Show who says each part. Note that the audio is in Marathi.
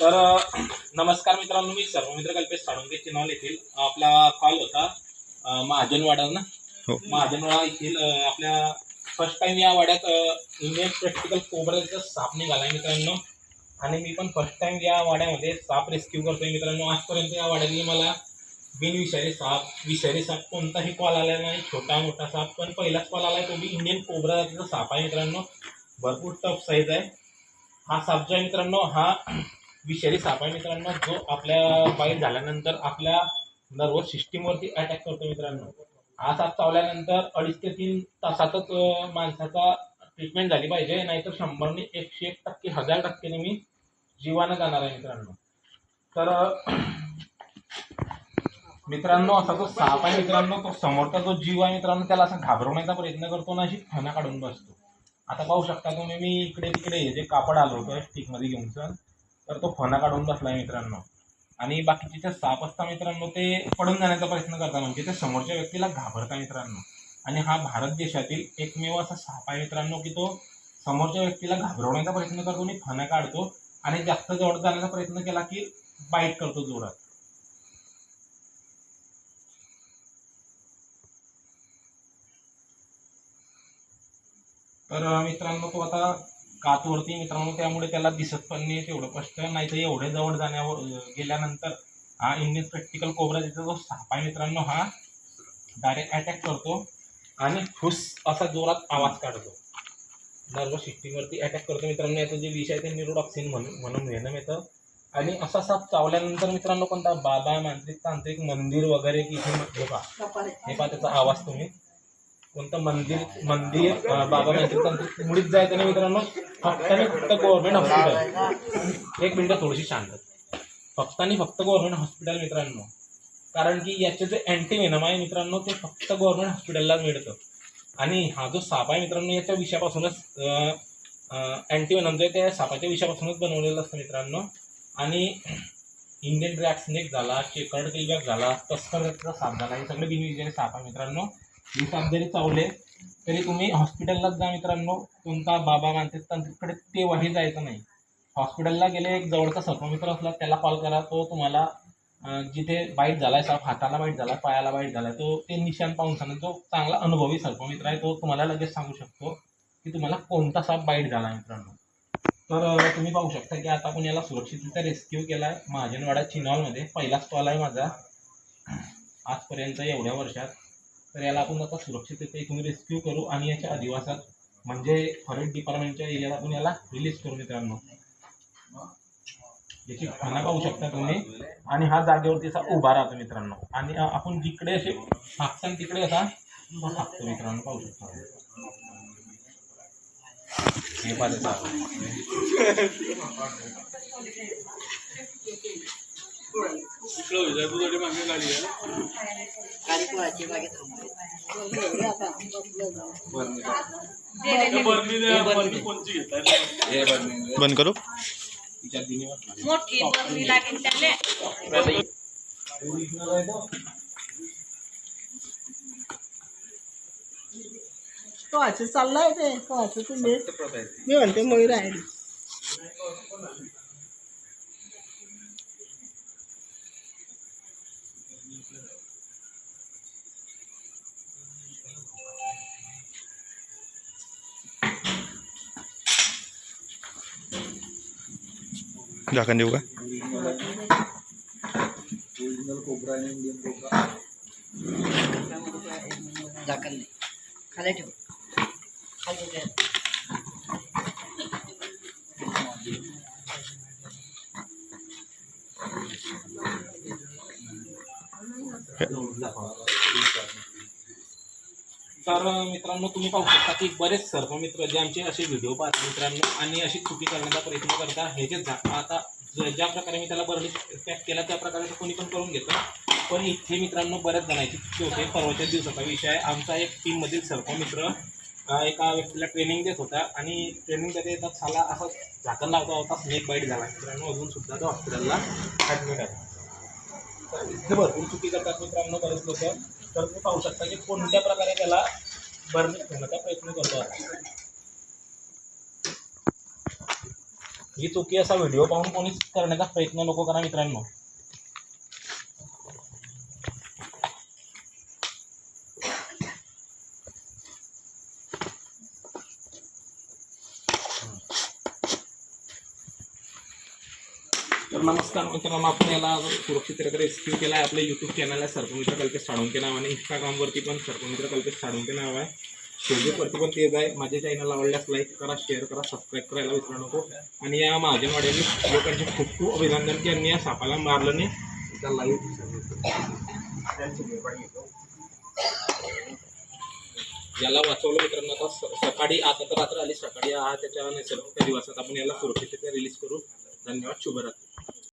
Speaker 1: तर नमस्कार मित्रांनो मी सर्व मित्र कल्पेश साळुंके चिनॉल येथील आपला कॉल होता महाजनवाडा ना?
Speaker 2: हो.
Speaker 1: महाजनवाडा येथील आपल्या फर्स्ट टाइम या वाड्यात इंडियन प्रॅक्टिकल कोबराचा साप निघाला मित्रांनो. आणि मी पण फर्स्ट टाइम या वाड्यामध्ये साप रेस्क्यू करतोय मित्रांनो. आजपर्यंत या वाड्याने मला बिनविषारी साप विषारी साप कोणताही कॉल आलेला नाही. छोटा मोठा साप पण पहिलाच कॉल आलाय तो बी इंडियन कोबरा जातीचा साप आहे मित्रांनो. भरपूर टफ साईज आहे. हा साप जो आहे मित्रांनो हा विषारी साप आहे मित्रांनो जो आपल्या बाईट झाल्यानंतर आपल्या नर्वस सिस्टीमवरती अटॅक करतो मित्रांनो. हा साप चावल्यानंतर अडीच ते तीन तासातच माणसाचा ट्रीटमेंट झाली पाहिजे नाहीतर शंभरने एकशे एक टक्के हजार टक्के मी जीवानं जाणार आहे मित्रांनो. तर मित्रांनो असा जो साप आहे मित्रांनो तो समोरचा जो जीव आहे मित्रांनो त्याला असा घाबरवण्याचा प्रयत्न करतो ना अशी फणा काढून बसतो. आता पाहू शकता तुम्ही मी इकडे तिकडे हे जे कापड आलो होतं स्टिकमध्ये घेऊन सर तर तो फणा काढून बसलाय मित्रांनो. आणि बाकीचे जे साप असता मित्रांनो ते पडून जाण्याचा प्रयत्न करतात म्हणजे ते समोरच्या व्यक्तीला घाबरता मित्रांनो. आणि हा भारत देशातील एकमेव असा साप आहे मित्रांनो की तो समोरच्या व्यक्तीला घाबरवण्याचा प्रयत्न करतो आणि फणा काढतो आणि जास्त जवळ जाण्याचा प्रयत्न केला की बाईट करतो जोरात. तर मित्रांनो तो आता कातवरती मित्रांनो त्यामुळे त्याला दिसत पण नाही तेवढं स्पष्ट नाही तर एवढे जवळ जाण्यावर गेल्यानंतर हा इंडियन प्रॅक्टिकल कोबरा तिचा जो साप आहे मित्रांनो हा डायरेक्ट अटॅक करतो आणि फुस असा जोरात आवाज काढतो. नर्व सिस्टीमवरती अटॅक करतो मित्रांनो याचं जे विष आहे ते निरोडॉक्सिन म्हणून म्हणून घेणं येतं आणि असा साप चावल्यानंतर मित्रांनो कोणता बाबा मांत्रिक तांत्रिक मंदिर वगैरे की हे पहा हे पहा त्याचा आवाज तुम्ही. कोणतं मंदिर मंदिर बाबा मांत्रिक मुळीच जायचं नाही मित्रांनो. फक्त आणि फक्त गव्हर्नमेंट हॉस्पिटल एक मिनटं थोडीशी शांत. फक्त आणि फक्त गव्हर्नमेंट हॉस्पिटल मित्रांनो. कारण की याचे जे अँटीवेनम आहे मित्रांनो ते फक्त गव्हर्नमेंट हॉस्पिटलला मिळतं. आणि हा जो साप आहे मित्रांनो याच्या विषयापासूनच अँटीवेनम जो आहे त्या सापाच्या विषयापासूनच बनवलेलं असतं मित्रांनो. आणि इंडियन रॅट स्नेक झाला चेकर्ड किलबॅक झाला तस्करचा साप झाला हे सगळे बिनविषयाचे साप आहे मित्रांनो. हे जरी चावले तरी तुम्ही हॉस्पिटललाच जा मित्रांनो. तुमचा बाबा मानसिक तांत्रिककडे तेव्हाही जायचं नाही. हॉस्पिटलला गेले एक जवळचा सर्पमित्र असला त्याला कॉल करा. तो तुम्हाला जिथे बाईट झालाय साप हाताला बाईट झाला पायाला बाईट झाला तो ते निशाण पाहून सांगा जो चांगला अनुभवी सर्पमित्र आहे तो तुम्हाला लगेच सांगू शकतो की तुम्हाला कोणता साप बाईट झाला मित्रांनो. तर तुम्ही पाहू शकता की आता आपण याला सुरक्षितरित्या रेस्क्यू केलाय. महाजनवाडा चिनॉलमध्ये पहिला स्टॉल आहे माझा. आजपर्यंत एवढ्या वर्षात तर याला आपण आता सुरक्षितरित्या इथून रेस्क्यू करू आणि याच्या अधिवासात म्हणजे फॉरेस्ट डिपार्टमेंटच्या एरियात आपण याला रिलीज करू मित्रांनो. याची खाना पाहू शकता तुम्ही. आणि हा जागेवरती असा उभा राहतो मित्रांनो. आणि आपण जिकडे असे हाकसान तिकडे असा हाकतो मित्रांनो पाहू शकता हे पहा त्याचा आवाज.
Speaker 2: बंद करू?
Speaker 3: मोठी बरणी लागेल त्याले.
Speaker 4: कवाचं चाललंय ते कवाचं तुम्ही मी म्हणते मयूर आहे.
Speaker 2: झाकण देऊ का
Speaker 4: झाकण नाही खाली ठेव खाली ठेव
Speaker 1: तर मित्रांनो तुम्ही पाहू शकता की बरेच सर्व मित्र जे आमचे असे व्हिडिओ पाहतात मित्रांनो आणि अशी चुकी करण्याचा प्रयत्न करता हे जे आता ज- ज्या प्रकारे मी त्याला बरं पॅक केला त्या प्रकारे कोणी पण करून घेतं. पण इथे मित्रांनो बऱ्याच जणांची चुकी होते. परवाच्या दिवसाचा विषय आहे. आमचा एक टीममधील सर्व मित्र एका व्यक्तीला ट्रेनिंग देत होता आणि ट्रेनिंग देता येतात साला असं झाकण लावता होता स्नेक बाईट झाला. मित्रांनो अजून सुद्धा तो हॉस्पिटलला ॲडमिट आहे. तर इथे भरपूर चुकी करतात मित्रांनो बरेच लोक. तर तुम्ही पाहू शकता की कोणत्या प्रकारे त्याला बर्निंग करण्याचा प्रयत्न करतो ही चुकी असा व्हिडिओ पाहून कोणीच करण्याचा प्रयत्न नको करा मित्रांनो. तर नमस्कार मित्रांनो आपण याला सुरक्षित रेस्क्यू केला आहे. आपल्या यूट्यूब चॅनल आहे सर्पमित्र कल्पेश साळुंके नाव आणि इंस्टाग्रामवरती पण सर्पमित्र कल्पेश साळुंके नाव आहे. फेसबुकवरती पण तेच आहे. माझ्या चॅनल आवडल्यास लाईक करा शेअर करा सबस्क्राईब करायला विसरू नको. आणि या महाजनवाड्याने लोकांचे खूप खूप अभिनंदन की यांनी या सापाला मारलं नाही. त्या याला वाचवलं मित्रांनो आता. स- सकाळी आता तर रात्र आली. सकाळी हा त्याच्या नैसर्गिक दिवसात आपण याला सुरक्षितरित्या रिलीज करू. धन्यवाद. शुभरात्री.